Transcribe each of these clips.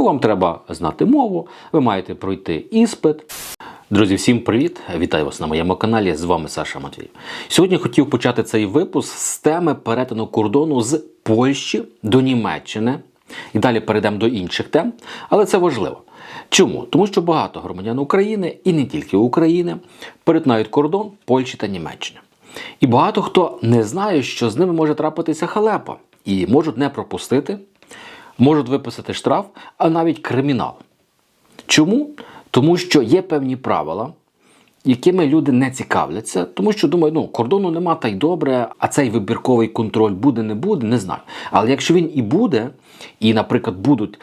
то вам треба знати мову, ви маєте пройти іспит. Друзі, всім привіт! Вітаю вас на моєму каналі. З вами Саша Матвій. Сьогодні хотів почати цей випуск з теми перетину кордону з Польщі до Німеччини. І далі перейдемо до інших тем, але це важливо. Чому? Тому що багато громадян України і не тільки України перетинають кордон Польщі та Німеччини. І багато хто не знає, що з ними може трапитися халепа, і можуть не пропустити, можуть виписати штраф, а навіть кримінал. Чому? Тому що є певні правила, якими люди не цікавляться, тому що думають, ну кордону нема, та й добре, а цей вибірковий контроль буде, не буде, не знаю. Але якщо він і буде, і, наприклад, будуть.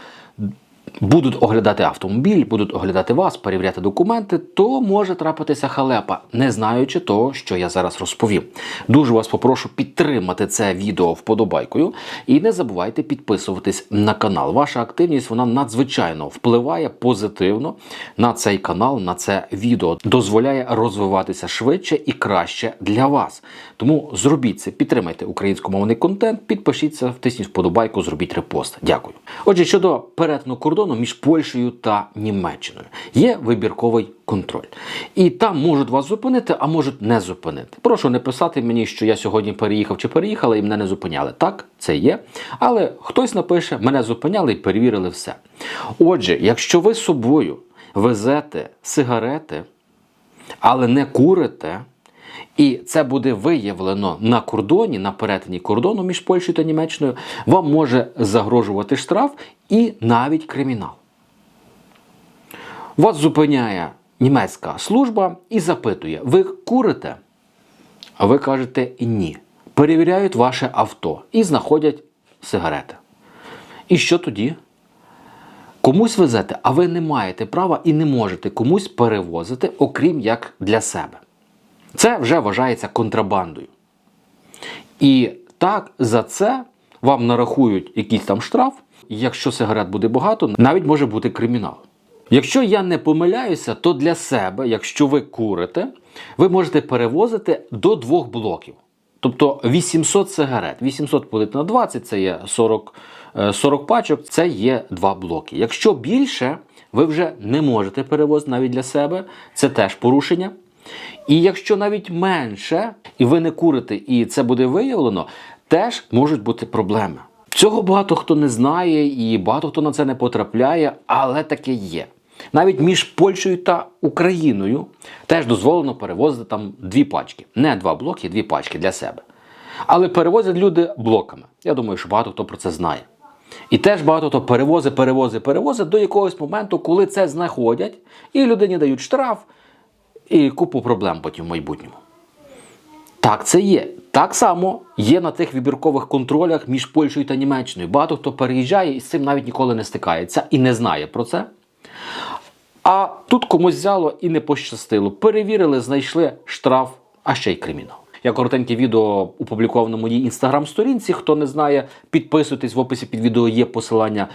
Будуть оглядати автомобіль, будуть оглядати вас, перевіряти документи, то може трапитися халепа, не знаючи того, що я зараз розповім. Дуже вас попрошу підтримати це відео вподобайкою і не забувайте підписуватись на канал. Ваша активність вона надзвичайно впливає позитивно на цей канал, на це відео, дозволяє розвиватися швидше і краще для вас. Тому зробіть це, підтримайте українськомовний контент, підпишіться, втисніть вподобайку, зробіть репост. Дякую. Отже, щодо перетину кордону між Польщею та Німеччиною є вибірковий контроль. І там можуть вас зупинити, а можуть не зупинити. Прошу не писати мені, що я сьогодні переїхав чи переїхала і мене не зупиняли. Так, це є. Але хтось напише, мене зупиняли і перевірили все. Отже, якщо ви з собою везете сигарети, але не курите. І це буде виявлено на кордоні, на перетині кордону між Польщею та Німеччиною, вам може загрожувати штраф і навіть кримінал. Вас зупиняє німецька служба і запитує: ви курите? А ви кажете ні. Перевіряють ваше авто і знаходять сигарети. І що тоді? Комусь везете, а ви не маєте права і не можете комусь перевозити, окрім як для себе. Це вже вважається контрабандою. І так за це вам нарахують якийсь там штраф. Якщо сигарет буде багато, навіть може бути кримінал. Якщо я не помиляюся, то для себе, якщо ви курите, ви можете перевозити до двох блоків. Тобто 800 сигарет. 800 поділити на 20 це є 40, е, 40 пачок, це є два блоки. Якщо більше, ви вже не можете перевозити навіть для себе, це теж порушення. І якщо навіть менше, і ви не курите, і це буде виявлено, теж можуть бути проблеми. Цього багато хто не знає, і багато хто на це не потрапляє, але таке є. Навіть між Польщею та Україною теж дозволено перевозити там дві пачки. Не два блоки, дві пачки для себе. Але перевозять люди блоками. Я думаю, що багато хто про це знає. І теж багато хто перевозить, перевозить, перевозить до якогось моменту, коли це знаходять, і людині дають штраф, і купу проблем потім в майбутньому. Так, це є. Так само є на тих вибіркових контролях між Польщею та Німеччиною. Багато хто переїжджає і з цим навіть ніколи не стикається і не знає про це. А тут комусь взяло і не пощастило. Перевірили, знайшли штраф, а ще й кримінал. Я коротеньке відео опублікував на моїй інстаграм-сторінці. Хто не знає, підписуйтесь в описі під відео є посилання.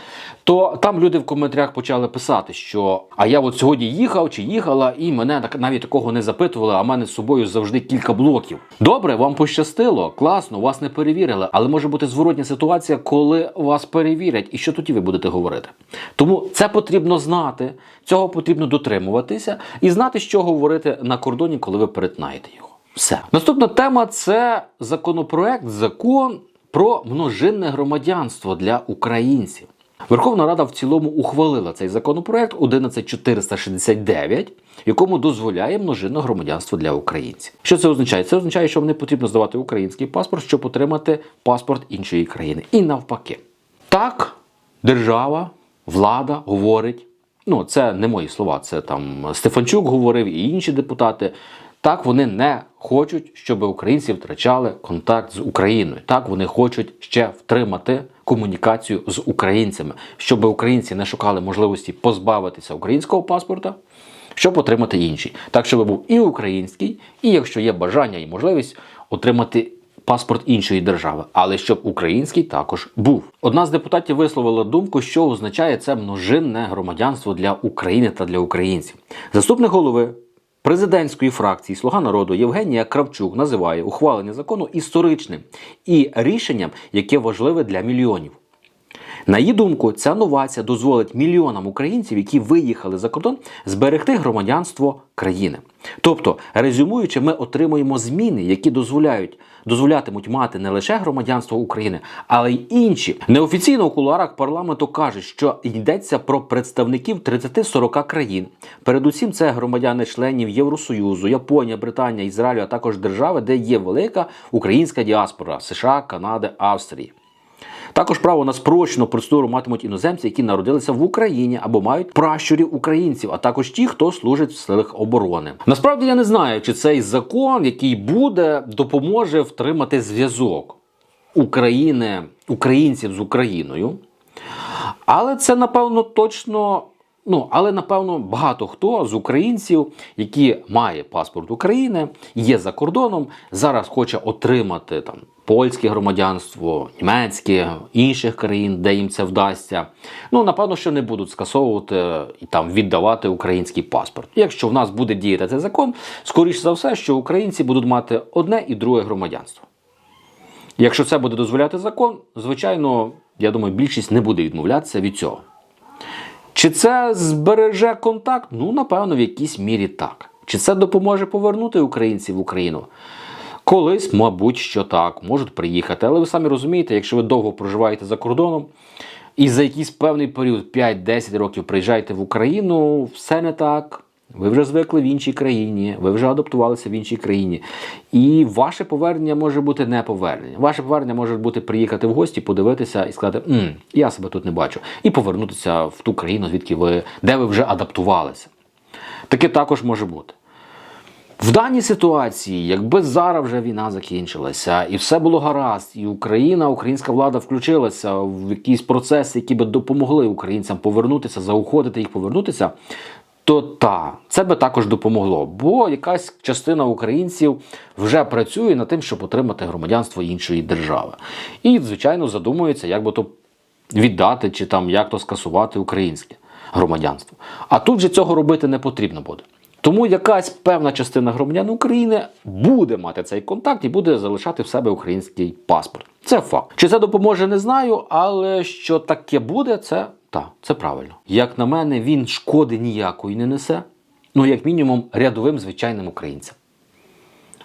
То там люди в коментарях почали писати, що а я от сьогодні їхав чи їхала, і мене так навіть такого не запитували, а в мене з собою завжди кілька блоків. Добре, вам пощастило, класно, вас не перевірили, але може бути зворотня ситуація, коли вас перевірять, і що тоді ви будете говорити. Тому це потрібно знати, цього потрібно дотримуватися і знати, що говорити на кордоні, коли ви перетинаєте його. Все. Наступна тема це законопроект, закон про множинне громадянство для українців. Верховна Рада в цілому ухвалила цей законопроект 11469, якому дозволяє множинне громадянство для українців. Що це означає? Це означає, що не потрібно здавати український паспорт, щоб отримати паспорт іншої країни. І навпаки. Так, держава, влада говорить. Ну, це не мої слова, це там Стефанчук говорив і інші депутати. Так вони не хочуть, щоб українці втрачали контакт з Україною. Так вони хочуть ще втримати комунікацію з українцями, щоб українці не шукали можливості позбавитися українського паспорта, щоб отримати інший. Так, щоб був і український, і якщо є бажання і можливість отримати. Паспорт іншої держави, але щоб український також був. Одна з депутатів висловила думку, що означає це множинне громадянство для України та для українців. Заступник голови президентської фракції Слуга народу Євгенія Кравчук називає ухвалення закону історичним і рішенням, яке важливе для мільйонів. На її думку, ця новація дозволить мільйонам українців, які виїхали за кордон, зберегти громадянство країни. Тобто, резюмуючи, ми отримуємо зміни, які дозволяють дозволятимуть мати не лише громадянство України, але й інші. Неофіційно у кулуарах парламенту кажуть, що йдеться про представників 30-40 країн. Передусім, це громадяни членів Євросоюзу, Японія, Британія, Ізраїлю, а також держави, де є велика українська діаспора США, Канади, Австрії. Також право на спрощену процедуру матимуть іноземці, які народилися в Україні або мають пращурів українців, а також ті, хто служить в силах оборони. Насправді я не знаю, чи цей закон, який буде, допоможе втримати зв'язок України, українців з Україною. Але це напевно точно. Ну, але напевно багато хто з українців, які має паспорт України, є за кордоном, зараз хоче отримати там польське громадянство, німецьке, інших країн, де їм це вдасться. Ну, напевно, що не будуть скасовувати і там віддавати український паспорт. Якщо в нас буде діяти цей закон, скоріш за все, що українці будуть мати одне і друге громадянство. Якщо це буде дозволяти закон, звичайно, я думаю, більшість не буде відмовлятися від цього. Чи це збереже контакт? Ну, напевно, в якійсь мірі так. Чи це допоможе повернути українців в Україну? Колись, мабуть, що так, можуть приїхати. Але ви самі розумієте, якщо ви довго проживаєте за кордоном і за якийсь певний період 5-10 років приїжджаєте в Україну, все не так. Ви вже звикли в іншій країні, ви вже адаптувалися в іншій країні. І ваше повернення може бути не повернення. Ваше повернення може бути приїхати в гості, подивитися і сказати, М, я себе тут не бачу, і повернутися в ту країну, звідки ви, де ви вже адаптувалися. Таке також може бути. В даній ситуації, якби зараз вже війна закінчилася, і все було гаразд, і Україна, українська влада включилася в якісь процеси, які би допомогли українцям повернутися, заохотити їх повернутися, то та, це би також допомогло. Бо якась частина українців вже працює над тим, щоб отримати громадянство іншої держави. І, звичайно, задумується, як би то віддати чи там як то скасувати українське громадянство. А тут же цього робити не потрібно буде. Тому якась певна частина громадян України буде мати цей контакт і буде залишати в себе український паспорт. Це факт. Чи це допоможе, не знаю, але що таке буде, це так, це правильно. Як на мене, він шкоди ніякої не несе. Ну, як мінімум, рядовим звичайним українцям.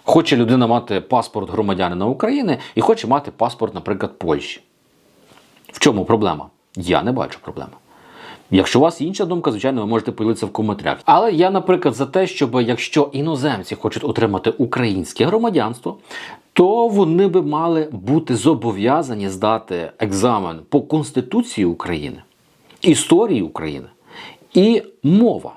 Хоче людина мати паспорт громадянина України і хоче мати паспорт, наприклад, Польщі. В чому проблема? Я не бачу проблеми. Якщо у вас інша думка, звичайно, ви можете поділитися в коментарях. Але я, наприклад, за те, щоб якщо іноземці хочуть отримати українське громадянство, то вони би мали бути зобов'язані здати екзамен по Конституції України, історії України і мова.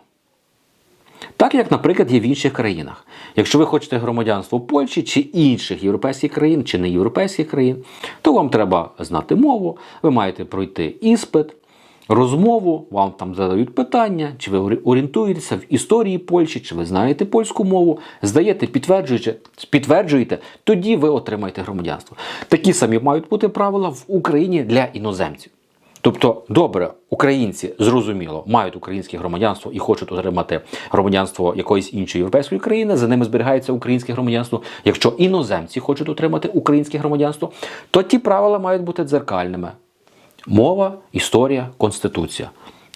Так як, наприклад, є в інших країнах. Якщо ви хочете громадянство Польщі чи інших європейських країн, чи не європейських країн, то вам треба знати мову, ви маєте пройти іспит, розмову, вам там задають питання, чи ви орієнтуєтеся в історії Польщі, чи ви знаєте польську мову, здаєте, підтверджуєте, підтверджуєте, тоді ви отримаєте громадянство. Такі самі мають бути правила в Україні для іноземців. Тобто, добре, українці зрозуміло мають українське громадянство і хочуть отримати громадянство якоїсь іншої європейської країни. За ними зберігається українське громадянство. Якщо іноземці хочуть отримати українське громадянство, то ті правила мають бути дзеркальними: мова, історія, конституція.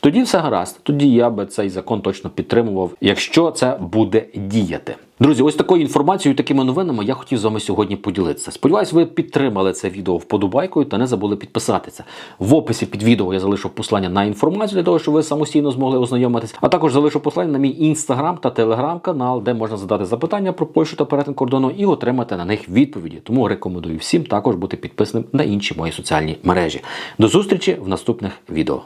Тоді все гаразд. Тоді я би цей закон точно підтримував, якщо це буде діяти. Друзі, ось такою інформацією, такими новинами я хотів з вами сьогодні поділитися. Сподіваюсь, ви підтримали це відео вподобайкою та не забули підписатися. В описі під відео я залишу послання на інформацію для того, щоб ви самостійно змогли ознайомитись. А також залишу послання на мій інстаграм та телеграм-канал, де можна задати запитання про Польщу та перетин кордону і отримати на них відповіді. Тому рекомендую всім також бути підписним на інші мої соціальні мережі. До зустрічі в наступних відео.